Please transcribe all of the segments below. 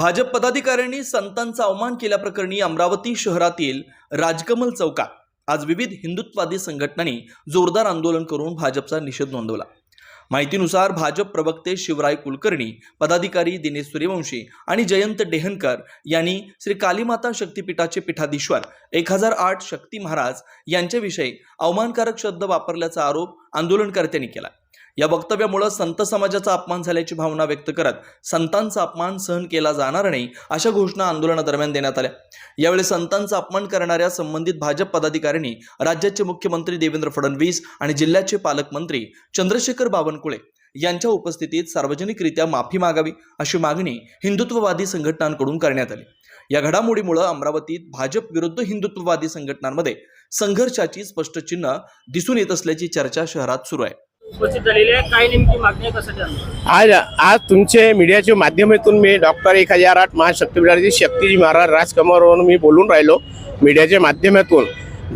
भाजप पदाधिकाऱ्यांनी संतांचा अवमान केल्याप्रकरणी अमरावती शहरातील राजकमल चौकात आज विविध हिंदुत्ववादी संघटनांनी जोरदार आंदोलन करून भाजपचा निषेध नोंदवला. माहितीनुसार भाजप प्रवक्ते शिवराय कुलकर्णी पदाधिकारी दिनेश सूर्यवंशी आणि जयंत डेहनकर यांनी श्री कालीमाता शक्तीपीठाचे पीठाधीश्वर एक हजार आठ शक्ती महाराज यांच्याविषयी अवमानकारक शब्द वापरल्याचा आरोप आंदोलनकर्त्यांनी केला. या वक्तव्यामुळे संत समाजाचा अपमान झाल्याची भावना व्यक्त करत संतांचा अपमान सहन केला जाणार नाही अशा घोषणा आंदोलनादरम्यान देण्यात आल्या. यावेळी संतांचा अपमान करणाऱ्या संबंधित भाजप पदाधिकाऱ्यांनी राज्याचे मुख्यमंत्री देवेंद्र फडणवीस आणि जिल्ह्याचे पालकमंत्री चंद्रशेखर बावनकुळे यांच्या उपस्थितीत सार्वजनिकरित्या माफी मागावी अशी मागणी हिंदुत्ववादी संघटनांकडून करण्यात आली. या घडामोडीमुळे अमरावतीत भाजप विरुद्ध हिंदुत्ववादी संघटनांमध्ये संघर्षाची स्पष्ट चिन्ह दिसून येत असल्याची चर्चा शहरात सुरू आहे. उपस्थित झालेले काय नेमकी मागणी आज आज तुमचे मीडियाच्या माध्यमातून मी डॉक्टर एक हजार आठ महाशक्तीपीठाची शक्तीजी महाराज राजकुमारवरून मी बोलून राहिलो. मीडियाच्या माध्यमातून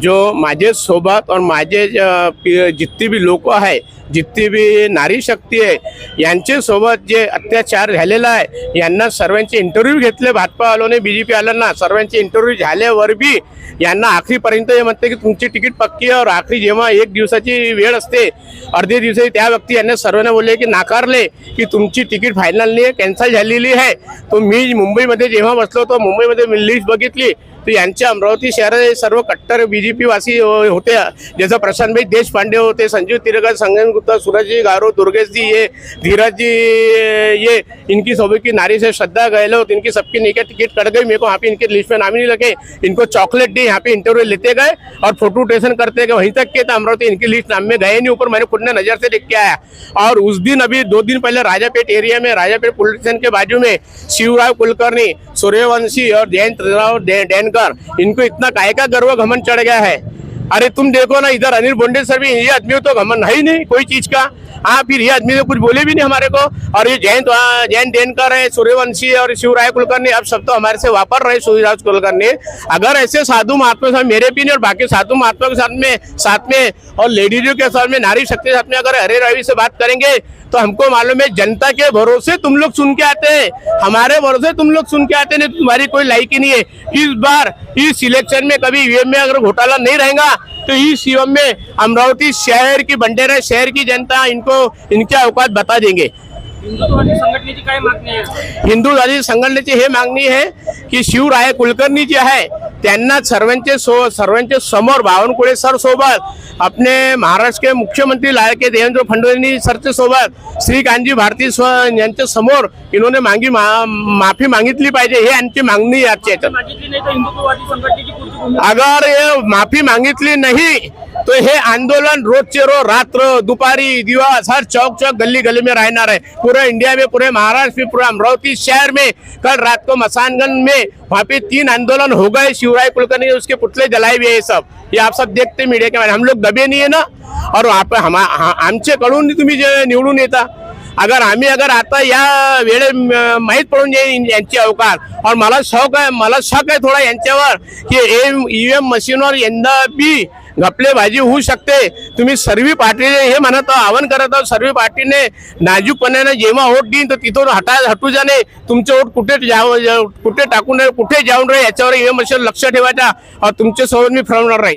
जो माझे सोबत और माझे ज- भी जितके बी लोक आहे जितकी बी नारी शक्ती आहे यांचे सोबत जे अत्याचार झालेला आहे यांना सर्वांचे इंटरव्ह्यू घेतले भाजपा आलोने बी जे पी आल्यांना सर्वांचे इंटरव्ह्यू झाल्यावर बी यांना आखरीपर्यंत हे म्हणते की तुमची तिकीट पक्की आहे और आखरी जेव्हा एक दिवसाची वेळ असते अर्धे दिवसाची त्या व्यक्ती यांना सर्वांना बोलले की नाकारले की तुमची तिकीट फायनल नाही कॅन्सल झालेली आहे. तो मी मुंबईमध्ये जेव्हा बसलो होतो मुंबईमध्ये मी लिस्ट बघितली. तर यांच्या अमरावती शहरात सर्व कट्टर बी होते. जसं प्रशांतभाई देशपांडे होते, संजीव तिरकर संगन गुप्ता, सूरजजी गारो दुर्गेश जी ये धीरज जी ये, इनकी सभी की नारी से श्रद्धा गहलोत, इनकी सबकी निके टिकट कट गई। मेरे को यहाँ पे इनके लिस्ट में नाम ही नहीं लगे। इनको चॉकलेट दी यहाँ पे इंटरव्यू लेते गए और फ़ोटो टेशन करते गए। वहीं तक के तो अमरावती इनकी लिस्ट नाम में गए नहीं। ऊपर मैंने खुद ने नज़र से देख के आया। और उस दिन अभी दो दिन पहले राजापेट एरिया में, राजापेट पुलिस स्टेशन के बाजू में शिवराव कुलकर्णी, सूर्यवंशी और जयंत राव डे- सरकार इनको इतना काय का गर्व घमन चढ़ गया है? अरे तुम देखो ना इधर अनिल बोंडे सर भी ये आदमी तो घमन है ही नहीं कोई चीज का। हाँ फिर ये आदमी तो कुछ बोले भी नहीं हमारे को। और ये जयंत जयंत देनकर है सूर्यवंशी और शिवराय कुलकर्णी अब सब तो हमारे से वापर रहे सूर्यराज कुलकर्णी। अगर ऐसे साधु महात्मा साथ मेरे भी नहीं और बाकी साधु महात्मा के साथ में साथ में और लेडीजों के साथ में नारी शक्ति के साथ में अगर हरे रवि से बात करेंगे तो हमको मालूम है, जनता के भरोसे तुम लोग सुन के आते हैं। हमारे भरोसे तुम लोग सुन के आते नहीं तो तुम्हारी कोई लाइक ही नहीं है। इस बार, इस इलेक्शन में कभी ईवीएम में अगर घोटाला नहीं रहेगा तो इस ईवीएम में अमरावती शहर की बंडेरा शहर की जनता इनको, इनके अवकात बता देंगे। हिंदुत्ववादी संघटनेची काय मागणी आहे? हिंदू संघटनेची हे मागणी आहे की शिवराय कुलकर्णी जे आहे त्यांना सर्वांचे सो सर्वांचे समोर बावनकुळे सर सोबत अपने महाराष्ट्र के मुख्यमंत्री लाडके देवेंद्र फडणवीस सरचे सोबत श्रीकांतजी भारती स्व यांच्या समोर इन्होंने मांगी मा, माफी मागितली पाहिजे हे यांची मागणी आहे आजच्या याच्यात. अगर माफी मागितली नहीं तो हे आंदोलन रोजचे रोज रात्र दुपारी दिवस हर चौक चौक गली गली में रहना है पूरे इंडिया में पूरे महाराष्ट्र में पूरे अमरावती शहर में कल रात को मसानगंज में वहाँ पे तीन आंदोलन हो गए शिवराय कुलकर्णी उसके पुतले जलाए हुए ये सब। ये आप सब देखते मीडिया के बारे हम लोग दबे नहीं है ना। और वहाँ पर हम हा- आमच्याकडून तुम्ही जे निवडून येता। अगर आम्ही अगर आता या वेळे माहीत पडून जाईल यांची अवकाश. और मला शौक आहे मला शक आहे थोडा यांच्यावर की एम ई एम मशीनवर यंदा बी घपलेबाजी होऊ शकते. तुम्ही सर्वी पार्टीने हे म्हणत आहो, आवाहन करत आहोत सर्व पार्टीने नाजूकपणाने जेव्हा ओट देईन तर तिथून हटा हटू जाणे तुमचे ओट कुठे जाव कुठे टाकून कुठे जाऊन राहील याच्यावर ईव्हीएम मशीन लक्ष ठेवायचा. और मी फिरवणार राहील